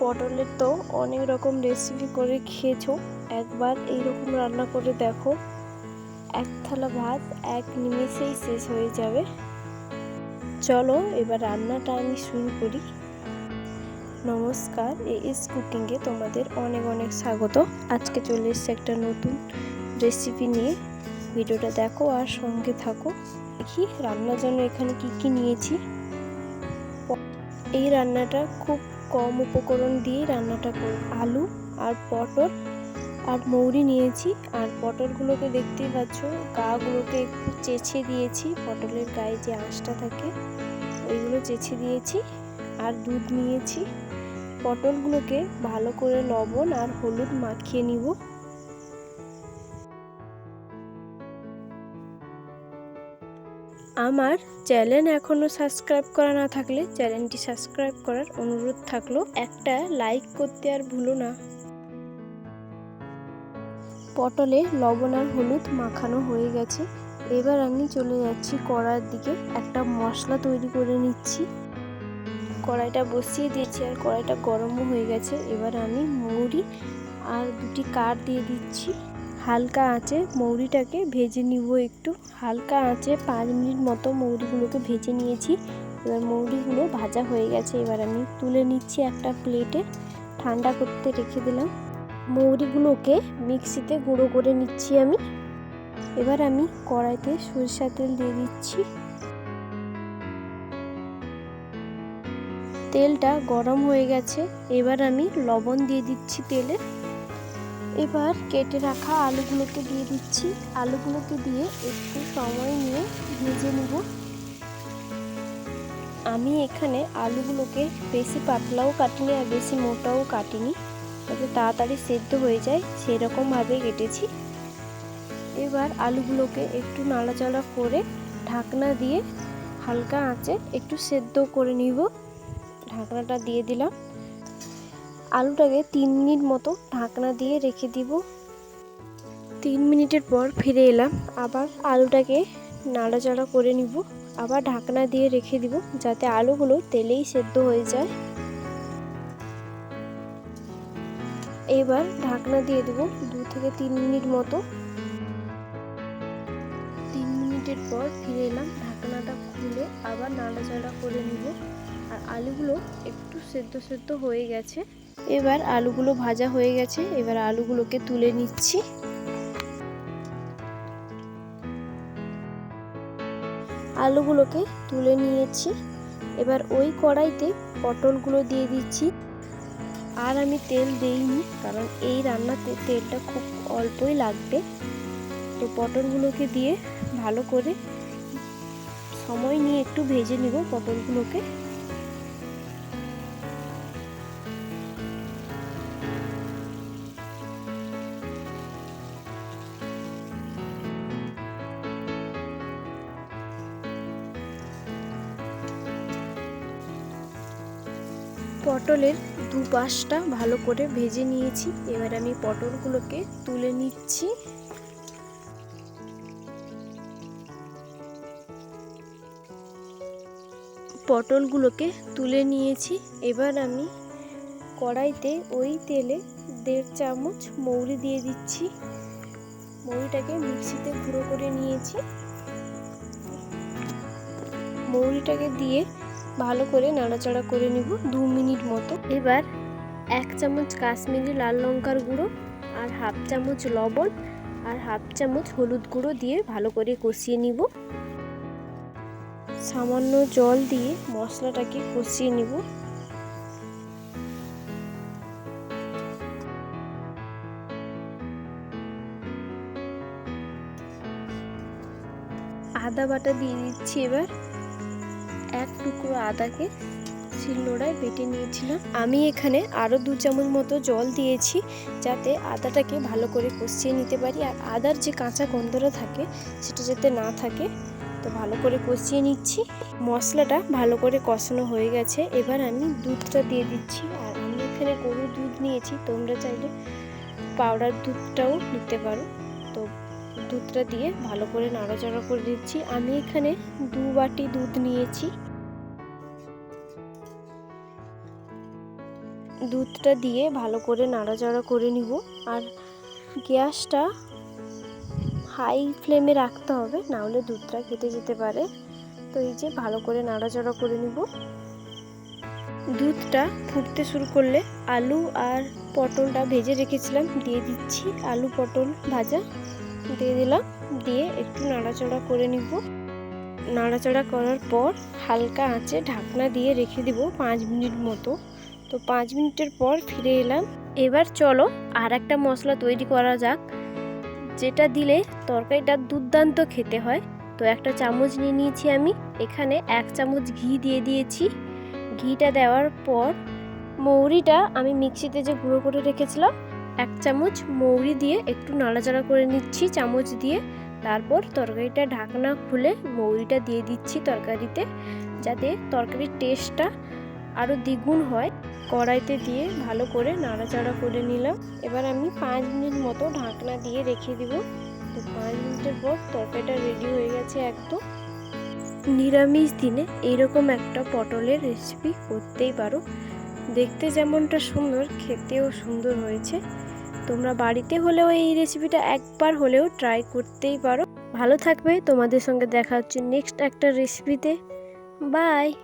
পটলের তো অনেক রকম রেসিপি করে খেয়েছো। একবার এই রকম রান্না করে দেখো। এক থালা ভাত, এক নিমেষেই শেষ হয়ে যাবে। চলো এবার রান্নাটা আমি শুরু করি। নমস্কার এস কুকিংয়ে তোমাদের অনেক অনেক স্বাগত। আজকে চলে এসছে একটা নতুন রেসিপি নিয়ে। ভিডিওটা দেখো আর সঙ্গে থাকো। দেখি রান্নার জন্য এখানে কি কি নিয়েছি। এই রান্নাটা খুব কম উপকরণ দিয়ে রান্নাটা করি আলু আর পটল আর মৌরি নিয়েছি। আর পটলগুলোকে দেখতেই পাচ্ছ, গাগুলোকে একটু চেছে দিয়েছি। পটলের গায়ে যে আঁশটা থাকে, ওইগুলো চেছে দিয়েছি। আর দুধ নিয়েছি। পটলগুলোকে ভালো করে লবণ আর হলুদ মাখিয়ে নিব। আমার চ্যানেল এখনও সাবস্ক্রাইব করা না থাকলে চ্যানেলটি সাবস্ক্রাইব করার অনুরোধ থাকল, একটা লাইক করতে আর ভুলো না। পটলে লবণ আর হলুদ মাখানো হয়ে গেছে। এবার আমি চলে যাচ্ছি কড়ার দিকে। একটা মশলা তৈরি করে নিচ্ছি। কড়াইটা বসিয়ে দিয়েছি আর কড়াইটা গরমও হয়ে গেছে। এবার আমি মুড়ি আর দুটি কাঠ দিয়ে দিচ্ছি। হালকা আঁচে মৌরিটাকে ভেজে নিব একটু। হালকা আঁচে পাঁচ মিনিট মতো মৌরিগুলোকে ভেজে নিয়েছি। এবার মৌরিগুলো ভাজা হয়ে গেছে। এবার আমি তুলে নিচ্ছি একটা প্লেটে ঠান্ডা করতে রেখে দিলাম। মৌরিগুলোকে মিক্সিতে গুঁড়ো করে নিচ্ছি আমি। এবার আমি কড়াইতে সরিষা তেল দিয়ে দিচ্ছি। তেলটা গরম হয়ে গেছে। এবার আমি লবণ দিয়ে দিচ্ছি তেলে। এবার কেটে রাখা আলুগুলোকে দিয়ে দিচ্ছি। আলুগুলোকে দিয়ে একটু সময় নিয়ে ভেজে নিব। আমি এখানে আলুগুলোকে বেশি পাতলাও কাটিনি আর বেশি মোটাও কাটিনি। যাতে তাড়াতাড়ি সেদ্ধ হয়ে যায়, সেরকমভাবে কেটেছি। এবার আলুগুলোকে একটু নাড়াচাড়া করে ঢাকনা দিয়ে হালকা আঁচে একটু সেদ্ধ করে নিব। ঢাকনাটা দিয়ে দিলাম। আলুটাকে তিন মিনিট মতো ঢাকনা দিয়ে রেখে দিব। তিন মিনিটের পর ফিরে এলাম, আবার আলুটাকে নাড়াচাড়া করে নিব। আবার ঢাকনা দিয়ে রেখে দিব যাতে আলুগুলো তেলেই সেদ্ধ হয়ে যায়। এবার ঢাকনা দিয়ে দেবো দু থেকে তিন মিনিট মতো। তিন মিনিটের পর ফিরে এলাম, ঢাকনাটা খুলে আবার নাড়াচাড়া করে নিব। আর আলুগুলো একটু সেদ্ধ সেদ্ধ হয়ে গেছে। এবার আলুগুলো ভাজা হয়ে গেছে, এবার আলুগুলোকে তুলে নিচ্ছি। আলুগুলোকে তুলে নিয়েছি। এবার ওই কড়াইতে পটলগুলো দিয়ে দিচ্ছি। আর আমি তেল দেইনি, কারণ এই রান্নাতে তেলটা খুব অল্পই লাগবে। তো পটলগুলোকে দিয়ে ভালো করে সময় নিয়ে একটু ভেজে নিব পটলগুলোকে। পটলের দুপাশটা ভালো করে ভেজে নিয়েছি। এবার আমি পটলগুলোকে তুলে নিচ্ছি। পটলগুলোকে তুলে নিয়েছি। এবার আমি কড়াইতে ওই তেলে দেড় চামচ মৌরি দিয়ে দিচ্ছি। মৌরিটাকে মিক্সিতে গুঁড়ো করে নিয়েছি। মৌরিটাকে দিয়ে ভালো করে নাড়াচাড়া করে নিব দু মিনিট মতো। এবার এক চামচ কাশ্মীরি লাল লঙ্কার গুঁড়ো আর হাফ চামচ লবণ আর হাফ চামচ হলুদ গুঁড়ো দিয়ে ভালো করে কষিয়ে নিব। সামান্য জল দিয়ে মশলাটাকে কষিয়ে নিব। আদা বাটা দিয়ে দিচ্ছি এবার। এক টুকরো আদাকে শিলনোড়ায় বেটে নিয়েছিলাম। আমি এখানে আরও দু চামচ মতো জল দিয়েছি যাতে আদাটাকে ভালো করে কষিয়ে নিতে পারি। আর আদার যে কাঁচা গন্ধটা থাকে, সেটা যাতে না থাকে, তো ভালো করে কষিয়ে নিচ্ছি। মশলাটা ভালো করে কষানো হয়ে গেছে। এবার আমি দুধটা দিয়ে দিচ্ছি। আর আমি এখানে গরুর দুধ নিয়েছি। তোমরা চাইলে পাউডার দুধটাও নিতে পারো। তো দুধটা দিয়ে ভালো করে নাড়াচাড়া করে দিচ্ছি আমি এখানে দু বাটি দুধ নিয়েছি। দুধটা দিয়ে ভালো করে নাড়াচাড়া করে নিব। আর গ্যাসটা হাই ফ্লেমে রাখতে হবে না হলে দুধটা কেটে যেতে পারে। তো এই যে ভালো করে নাড়াচাড়া করে নিব। দুধটা ফুটতে শুরু করলে আলু আর পটলটা ভেজে রেখেছিলাম, দিয়ে দিচ্ছি আলু পটল ভাজা। দিয়ে দিলাম। দিয়ে একটু নাড়াচাড়া করে নিব। নাড়াচাড়া করার পর হালকা আঁচে ঢাকনা দিয়ে রেখে দিব পাঁচ মিনিট মতো। তো পাঁচ মিনিটের পর ফিরে এলাম। এবার চলো আর একটা মশলা তৈরি করা যাক। যেটা দিলে তরকারিটা দুর্দান্ত খেতে হয়। তো একটা চামচ নিয়ে নিয়েছি আমি। এখানে এক চামচ ঘি দিয়ে দিয়েছি। ঘিটা দেওয়ার পর মৌরিটা আমি মিক্সিতে যে গুঁড়ো করে রেখেছিলাম এক চামচ মৌরি দিয়ে একটু নাড়াচাড়া করে নিচ্ছি, চামচ দিয়ে। তারপর তরকারিটা ঢাকনা খুলে মৌরিটা দিয়ে দিচ্ছি তরকারিতে, যাতে তরকারির টেস্টটা আরও দ্বিগুণ হয়। কড়াইতে দিয়ে ভালো করে নাড়াচাড়া করে নিলাম। এবার আমি পাঁচ মিনিট মতো ঢাকনা দিয়ে রেখে দিব। তো পাঁচ মিনিটের পর তরকারিটা রেডি হয়ে গেছে একদম। নিরামিষ দিনে এইরকম একটা পটলের রেসিপি করতেই পারো। দেখতে যেমনটা সুন্দর, খেতেও সুন্দর হয়েছে। তোমরা বাড়িতে হলেও এই রেসিপিটা একবার হলেও ট্রাই করতেই পারো। ভালো থাকবে। তোমাদের সঙ্গে দেখা হচ্ছে নেক্সট একটা রেসিপিতে বাই